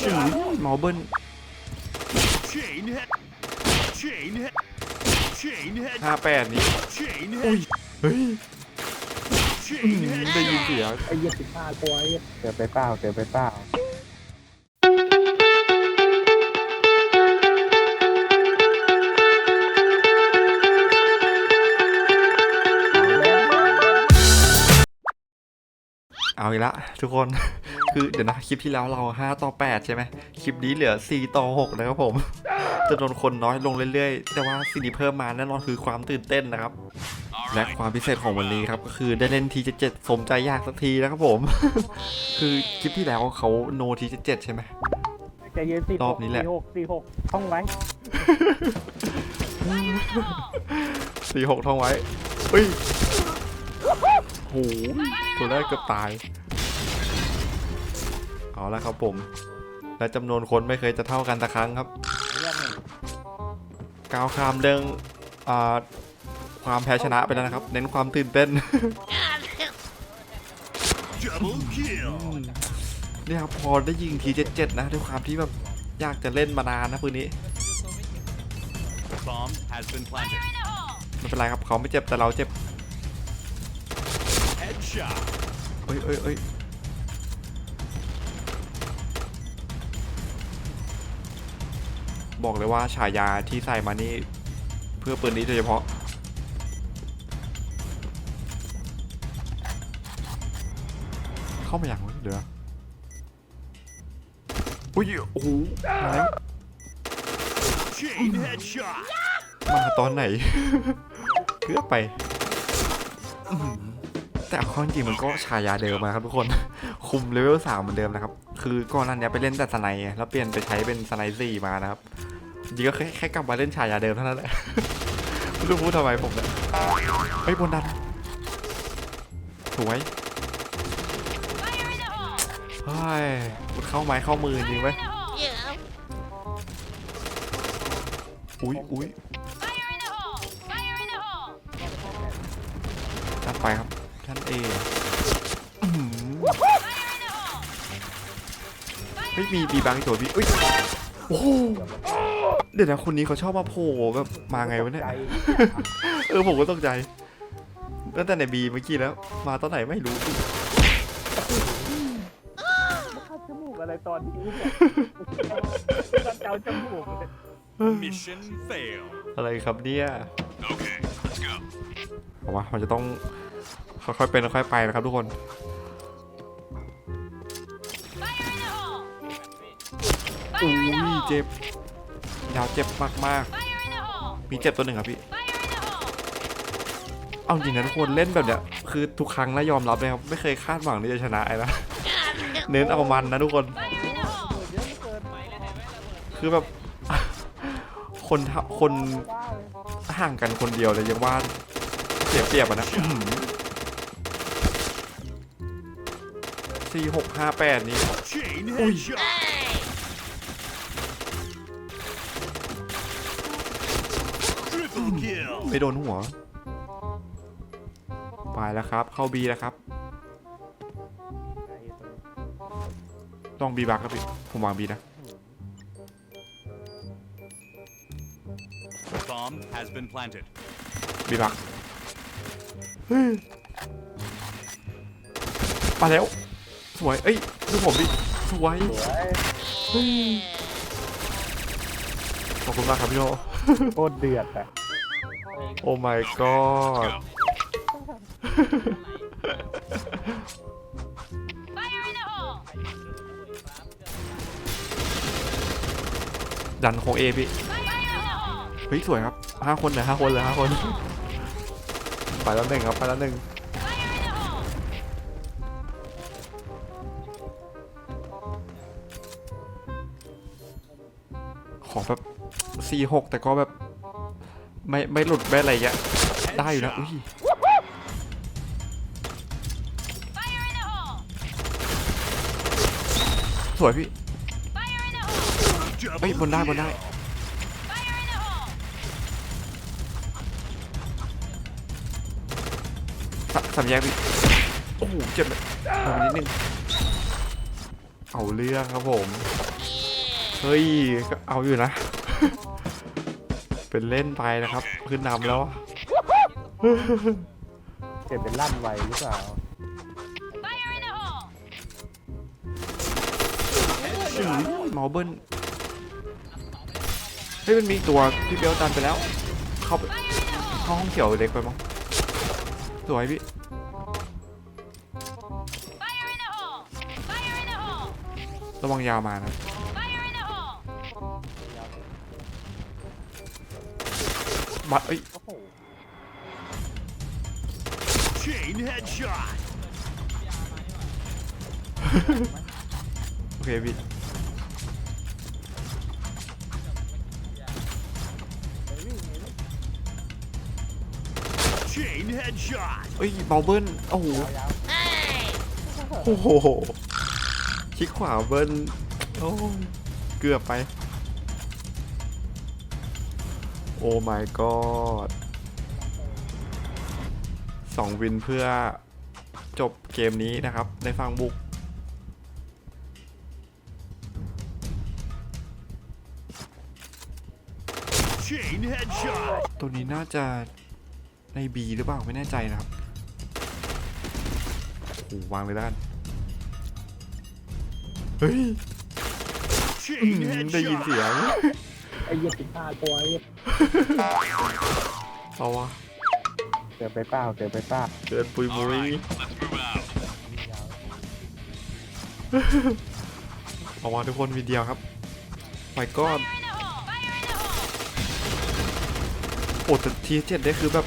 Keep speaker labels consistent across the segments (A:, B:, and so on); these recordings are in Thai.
A: Headshot.
B: หมอเบิ้ล
A: Chain head. Chain head. Chain head.
B: ห้าแปดนี้
A: Chain
B: อุ้ย
A: head.
B: เฮ้ย
A: Chain
B: ได้ยิน
A: headshot.
B: เสียง
C: ไอ้ยี่สิบห้าตัวไอ้เจอไปเปล่าเจอไปเปล่า
B: เอาอีกละทุกคน คือเดี๋ยวนะคลิปที่แล้วเรา 5 ต่อ 8 ใช่ไหมคลิปนี้เหลือ 4 ต่อ 6 นะครับผมจำนวนคนน้อยลงเรื่อยๆ แต่ว่าสิ่งที่เพิ่มมาแน่นอนคือความตื่นเต้นนะครับ และความพิเศษของวันนี้ครับก็คือได้เล่นทีเจ็ดสมใจอยากสักทีนะครับผม คือคลิปที่แล้วเขาโนทีเจ็ดใช่ไหม
C: ใจเย็นสี่
B: รอบนี้แหละ
C: สี่หกสี่หกท่องไว้
B: สี่หกท่องไว้เฮ้ย โหตัวแรกเกือบตาย เอาละครับผม และจำนวนคนไม่เคยจะเท่ากันสักครั้งครับก้าวข้ามเรื่องอความแพ้ชนะไปแล้วนะครับ เน้นความตื่นเต้นเนี่ยครับพอได้ยิงทีเจ็ดนะด้วยความที่แบบอยากจะเล่นมานานนะปืนนี้ไม่เป็นไรครับเขาไม่เจ็บแต่เราเจ็บ เอ้ยเอ้ยเอ้ยบอกเลยว่าฉายาที่ใส่มานี่ เพื่อปืนนี้โดยเฉพาะ เข้ามาอย่างเดี๋ยวอุ้ยโอ้โหมาตอนไหน เกือบไป แต่เอาเข้าจริงๆมันก็ฉายาเดิมนะครับทุกคน คุมเลเวลสามเหมือนเดิมนะครับ คือก่อนหนั้นเนี้ยไปเล่นแต่สไนด์ไงแล้วเปลี่ยนไปใช้เป็นสไนด์สี่มานะครับจริงๆก็แค่แค่กลับมาเล่นฉายาเดิมเท่านั้นแหละไม่รู้พูดทำไมผมเนี่ยเฮ้ยบนดันสวยเฮ้ยมันเข้าไม้เข้ามือจริงไหมอุ้ยอุ้ย เออื้อหือเฮ้ยมีบีบางอีกตัวบีเอ้ยโอ้โหเดี๋ยวนะคนนี้เขาชอบมาโผล่แบบมาไงวะเนี่ย
C: ใจ
B: เออผมก็ตกใจตั้งแต่ในบีเมื่อกี้แล้ว มาตอนไหนไม่รู้
C: เข้าจมูกอะไรตอนนี้เนี่ยกันเจ้าจมูกเลย
A: Mission fail.
B: อะไรครับเนี่ย
A: Okay, let's go.
B: ผมว่ามันจะต้อง ค่อยๆเป็นค่อยๆไปนะครับทุกคนอุ้ยเจ็บยาวเจ็บมากๆมีเจ็บตัวหนึ่งครับพี่เอาจริงนะทุกคนเล่นแบบเนี้ยคือทุกครั้งนะยอมรับเลยครับไม่เคยคาดหวังที่จะชนะไอ้นะเน้นเอามันนะทุกคน คือแบบคนทำคนห่างกันคนเดียวเลยยังว่าเสียเปรียบอะนะ สี่หกห้าแปดนี้
A: Chain
B: Ui.
A: headshot. Triple kill.
B: ไม่โดนหัว ไปแล้วครับ เข้าบีแล้วครับ ต้องบีบักครับพี่ ผมวางบีนะ
A: Bomb has been planted.
B: บีบักเฮ้ยมาแล้ว สวย เอ้ยดูผมดิ สวย
C: สวย
B: เฮ้ยขอบคุณมากครับพี่โน
C: โคตรเดือดอะ
B: โอ้ my god ดันโคงเอพี่ เฮ้ย สวยครับห้าคนเหลือห้าคนเหลือห้าคน ไปแล้วหนึ่งครับ ไปแล้วหนึ่งี่หกแต่ก็แบบ ไม่ไม่หลุดไม่อะไรเงี้ยได้อยู่นะอุ้ยสวยพี่เฮ้ยบนได้บนได้สามแยกพี่โอ้โหเจ็บเลยเอานิดนึงเอาเรื่องครับผม เฮ้ย เอาอยู่นะ เป็นเล่นไปนะครับ ขึ้นนำแล้ว
C: เก็บเป็นลั่นไวหรือเปล่า
D: Fire in the hole!
B: เมาเบิ้ลเฮ้ยมันมีตัวพี่เบลตันไปแล้ว เข้าไปเข้าห้องเขียวเล็กไปมั้งสวยพี่
D: Fire in the hole! Fire in the hole!
B: ระวังยาวมานะ บัดเอ้ย
C: โอ้โห
A: Chain headshot.
B: โอเคพี่เอ้ยเมาเบิ้ลโอ้โหโอ้โหคลิกขวาเบิ้ลโอ้เกือบไป โอ้ my god สองวินเพื่อจบเกมนี้นะครับ ในฝั่งบุก
A: Chain headshot.
B: ตัวนี้น่าจะใน B หรือเปล่า ไม่แน่ใจนะครับโอ้โหวางเลยแล้วกันเฮ้ย
A: Chain
B: ได้ยิน
A: headshot.
B: เสียง
C: ไอ้ เหี้ยสิบห้าตัวไอ้เหี้ย
B: เอาวะ
C: เกิดไปเปล่าเกิดไปเปล่า
B: เกินปุยมุย
A: Alright, let's move out.
B: เอาวะทุกคนวิดีโอครับไปก็
D: Fire in the hole! Fire in the hole!
B: โอ้แต่ทีเจ็ดได้คือแบบ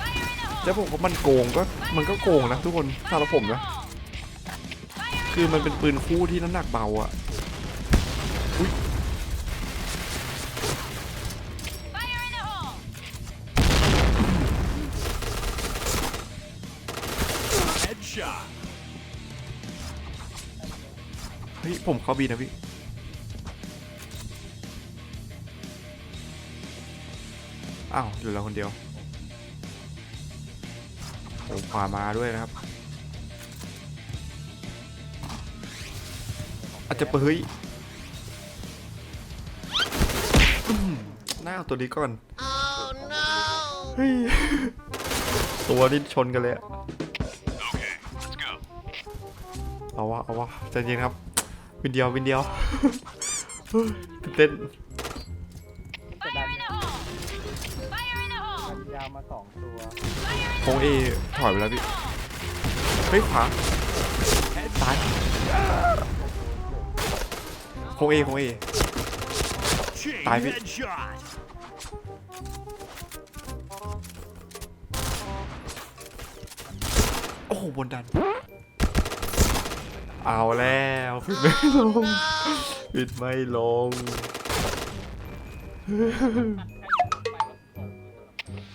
D: Fire in the hole!
B: จะบอกว่ามันโกงก็มันก็โกงนะทุกคนสำหรับผมนะคือมันเป็นปืนคู่ที่น้ำหนักเบาอะ
D: Fire
B: เฮ้ยผมเข้าบีนะพี่อ้าวเหลือเราคนเดียวโอ้ขวามาด้วยนะครับอาจจะเปเฮ้ยอืมน่าเอาตัวนี้ก่อน
D: Oh no!
B: เฮ้ยตัวนี้ชนกันเลยอะ
A: Okay, let's go.
B: เอาวะเอาวะใจเย็นครับ วินเดียววินเดียวเฮ้ยตื่นเต้น
D: Fire in the hole! Fire in the
C: มั
D: hole!
C: นยาวมาสองตัว
D: Fire in
B: โค้งเอถอยไปแล้วพี่เฮ้ยขวาซ้ายโค้งเอโค้งเอ
A: Chain
B: Dive it.
A: headshot.
B: โอ้โหบนดัน เอาแล้วปิดไม่ลงปิดไม่ลง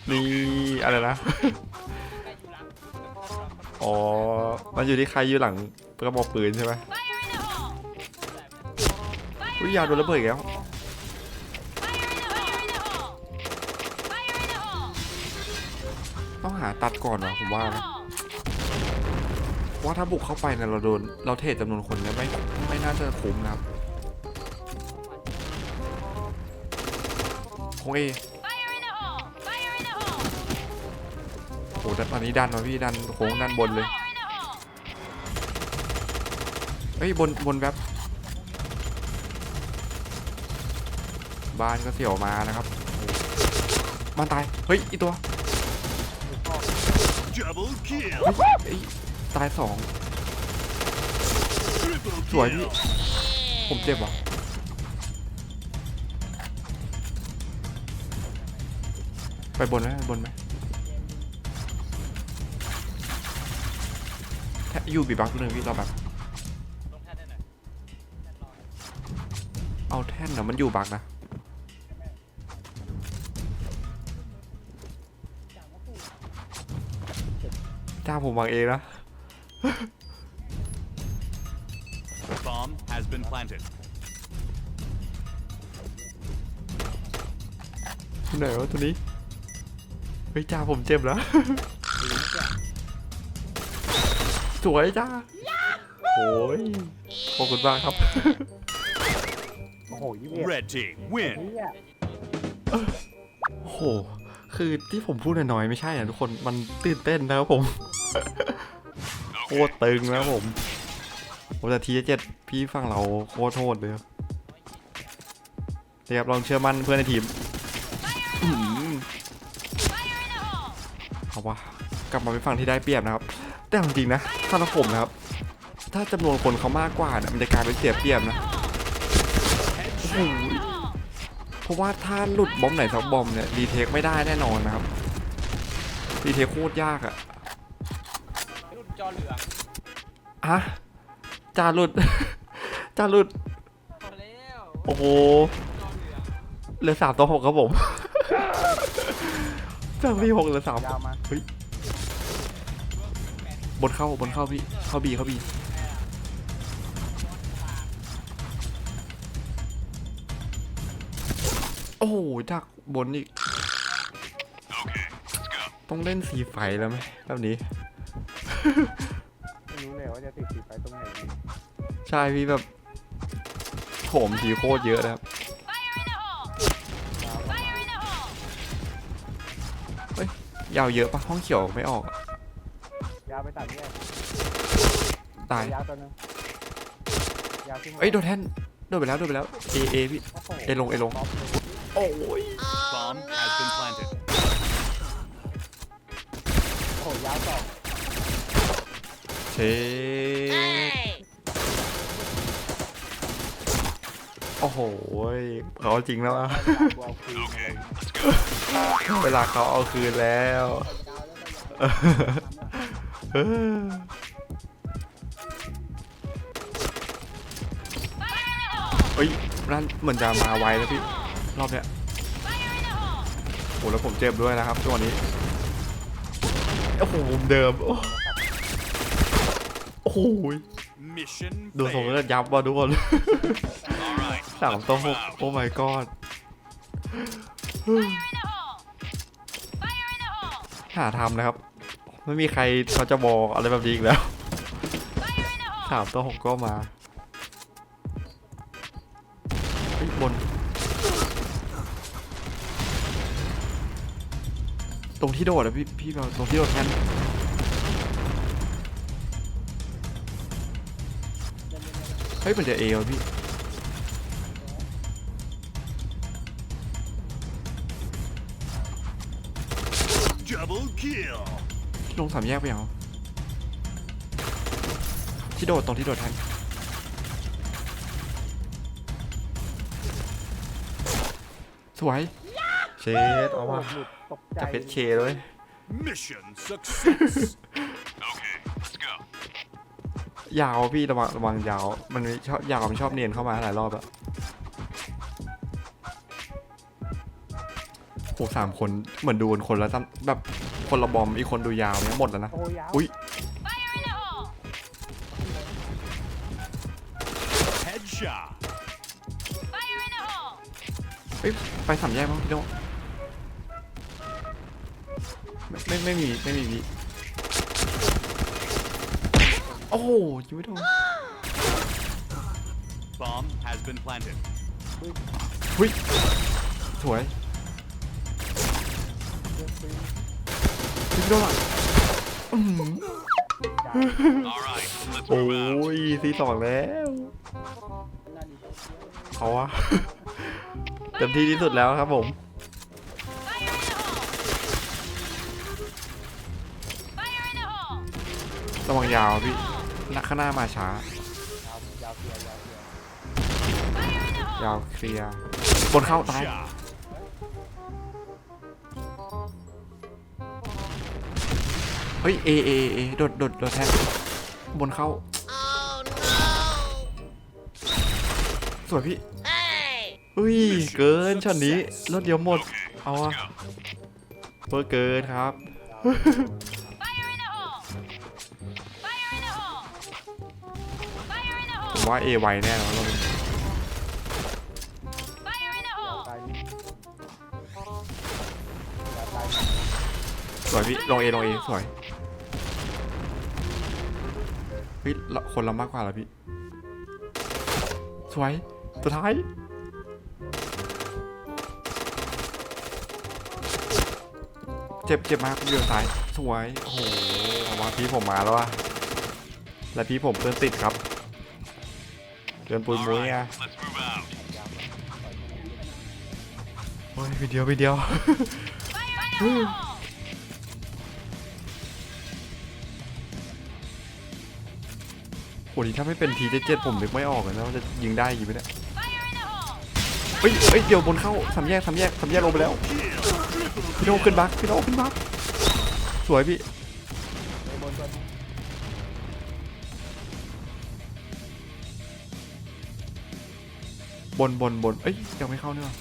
B: นี่อะไรนะ อ๋อ มันอยู่ที่ใครอยู่หลังกระบอกปืนใช่ไหม
D: Fire in the hole!
B: อุ้ยยาวโดนระเบิดอีกแล้ว
D: Fire in the hole! Fire in the hole!
B: ต้องหาตัดก่อนวะผมว่า
D: Fire in
B: นะ
D: the hole!
B: ว่าถ้าบุกเข้าไปเนี่ยเราโดนเราเทจำนวนคนเนี่ยไม่ไม่น่าจะคุ้มนะครับโค้งเอ
D: Fire in the hole! Fire in the hole!
B: โอ้แต่ตอนนี้ดันมาพี่ดันโค้งดันบนเลย
D: Fire in the hole!
B: เฮ้ยบนบนแบบบ้านก็เสี่ยวมานะครับโอ้บ้านตาย เฮ้ยอีกตัว
A: Double kill.
B: เฮ้ยตายสอง
A: Triple
B: สวยพี่
A: kill.
B: ผมเจ็บว่ะไปบนไหมไปบนไหมแค่อยู่บีบักตัวหนึ่งพี่เราแบบ เอาแท่นนะมันอยู่บักนะจ้างผมวางเองนะ
A: Bomb has been planted.
B: ไหนวะตัวนี้ เฮ้ยจ้าผมเจ็บแล้ว สวยจ้าโอ้ยขอบคุณมากครับ
C: โอ้โหยี่สิบเอ็ด
A: Red team win.
C: เนี่ย
B: โอ้โห คือที่ผมพูดน้อยๆไม่ใช่นะทุกคน มันตื่นเต้นนะครับผม โคตรตึงนะครับผมโอ้แต่ทีเจ็ดพี่ฝั่งเราโคตรโทษเลยครับนี่ครับลองเชื่อมั่นเพื่อนในทีมอื้อหือ
D: Fire in the hole!
B: เอาวะกลับมาเป็นฝั่งที่ได้เปรียบนะครับ แต่จริงนะถ้าเราผมนะครับ ถ้าจำนวนคนเขามากกว่าเนี่ยมันจะกลายเป็นเสียเปรียบนะเพราะว่าถ้าหลุดบอมไหนสักบอมเนี่ยรีเทคไม่ได้แน่นอนนะครับรีเทคโคตรยากอะ
E: รุ่นจ อเหลือง
B: อะจาหลุดจาหลุด
E: พอแล้ว
B: โอ้โห
E: จอเหลือง
B: เหลือสามต่อหกครับผม จากพี่หกเหลือสาม
C: ยาวมา
B: เฮ้ยบนเข้าบนเข้าพี่ เข้าบีเข้าบีโอ้โหจากบนอีก ต้องเล่นสีไฟแล้วไหมแบบนี้
C: ไม่รู้เลยว่าจะติดสีไฟตรงไหนดี
B: ใช่พี่แบบโถมทีโคตรเยอะนะครับ
D: Fire in the hole! Fire in the hole!
B: ยาวเยอะปะห้องเขียวไม่ออกอะ
C: ยาวไปตัดเนี่ย
B: ตาย
C: ยาวตัวนึงยาวขึ้นมา
B: เอ้ยโดนแท่นโดนไปแล้วโดนไปแล้วเอเอพี่
C: โอ้โห
B: เอลงเอลง
C: ป๊ปเลย
B: โอ้ย
A: Bomb has been planted.
C: โอ้โหยาวสอง
B: เชดโอ้โหเขาจริงแล้วอะ
C: กูเอาคืนอะไร
B: เวลาเขาเอาคืนแล้วเออ
D: Fire in the hole!
B: เฮ้ยนั่นเหมือนจะมาไวแล้วพี่ รอบเนี้ย
D: Fire in the hole!
B: โหแล้วผมเจ็บด้วยนะครับช่วงนี้โอ้โหมุมเดิมโอ้โอ้โห
A: Mission
B: ดูทรง
A: failed.
B: เลือดยับว่ะทุกคน
A: All right.
B: สามต่อหกโอ้ my god
D: Fire in the hole! Fire in the hole!
B: หาทำนะครับ ไม่มีใครเขาจะบอกอะไรแบบนี้อีกแล้ว
D: Fire in the hole!
B: สามต่อหกก็มาเฮ้ยบน ตรงที่โดดอะพี่พี่เราตรงที่โดดแทน เฮ้ยมันจะเอวะพี่
A: Double kill.
B: ลงสามแยกไปเอาที่โดดตรงที่โดดแทนสวยเชดเอาว่ะ
C: หลุดตกใจ
B: จะเพชรเคเลย
A: Mission success. Okay, let's go.
B: ยาวพี่ระวังระวังยาว มันไม่ชอบยาวมันชอบเนียนเข้ามาหลายรอบอะโหสามคนเหมือนดูกันคนละตั้งแบบคนละบอมอีกคนดูยาวเนี่ยหมดแล้วนะ
C: โอ้ยาว
B: อุ๊ย
D: Fire in the hole!
A: Headshot.
D: Fire in the hole!
B: เอ้ยไปสามแยกมั้งพี่โดไม่ไม่ไม่มีไม่มีวิโอ้โหยิงไม่โดน
A: Bomb has been planted.
B: หุ้ยสวยยิงไม่โดนอะอื้อหือ
A: All right, let's
B: โอ้
A: move out.
B: ยซีสองแล้วเอาวะ เต็มที่ที่สุดแล้วครับผม
D: Fire in the hole! Fire in the hole!
B: ระวังยาวพี่ นักข้างหน้ามาช้า
C: ยาวเพียยาวเพีย
B: ยาวเคลียร์บนเข้าตาย เฮ้ยเอเอเอโดดโดดโดดแทนบนเข้า สวยพี่อุ้ยเกินช็อตนี้รถเดียวหมด เอาอะเพื่อเกินครับ ว่าเอไวแน่นอนรอบนี้
D: Fire in the hole!
C: ตายนี่ยาวตาย
B: สวยพี่ลงเอลงเอสวยฮ้ยเราคนเรามากกว่าแล้วพี่สวยสุดท้ายเจ็บเจ็บมากพี่เดือซ้ายสวยโอ้โหเอาว่าพี่ผมมาแล้วอะและพี่ผมเพื่อนติดครับ เดินปุย
A: All
B: มุ้ย
A: right,
B: อะ
A: let's move out.
B: โอ้ยวิดีโอวิดีโอ
D: Fire in the hole!
B: โหดีถ้าไม่เป็นทีเจ็ดผมนึกไม่ออกเลยนะว่าจะยิงได้ยิงไม่ได้
D: Fire in the hole!
B: เฮ้ยเฮ้ยเดี๋ยวบนเข้าสามแยกสามแยกสามแยกลงไปแล้วพี่โนขึ้นบักพี่โนขึ้นบักสวยพี่
C: บน
B: บนบนเอ้ยยังไม่เข้าเนี่ย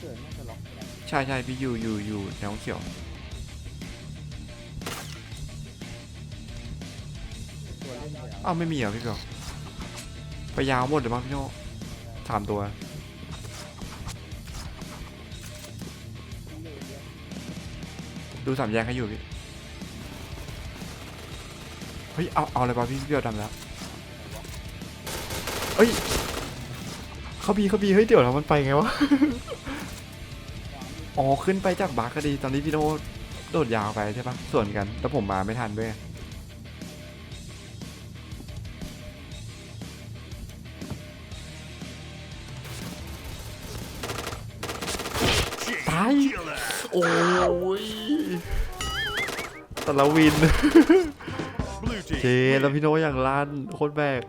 C: เกิดน่าจะล็อกไม่ได้
B: ใช่ใช่พี่อยู่อยู่อยู่แนวเขียว
C: ตัวเล่นเดียว
B: อ้าวไม่มีเหรอพี่เปียวไปยาวหมดเลยมั้งพี่โนสามตัวดูสามแยกให้อยู่พี่ เฮ้ย เอา เอาอะไรวะพี่พี่เปียวดำแล้วเฮ้ย เขาบีเขาบีเฮ้ย เดี๋ยวแล้วมันไปไงวะ อ๋อ ขึ้นไปจากบาร์ก็ดี ตอนนี้พี่โนโดดยาวไปใช่ปะส่วนกันแล้วผมมาไม่ทันด้วยตาย
A: Killer.
B: โอ้ยแต่ละวิน
A: Blue
B: เจ
A: team.
B: แล้วพี่โนอย่างลั่นโคตรแบก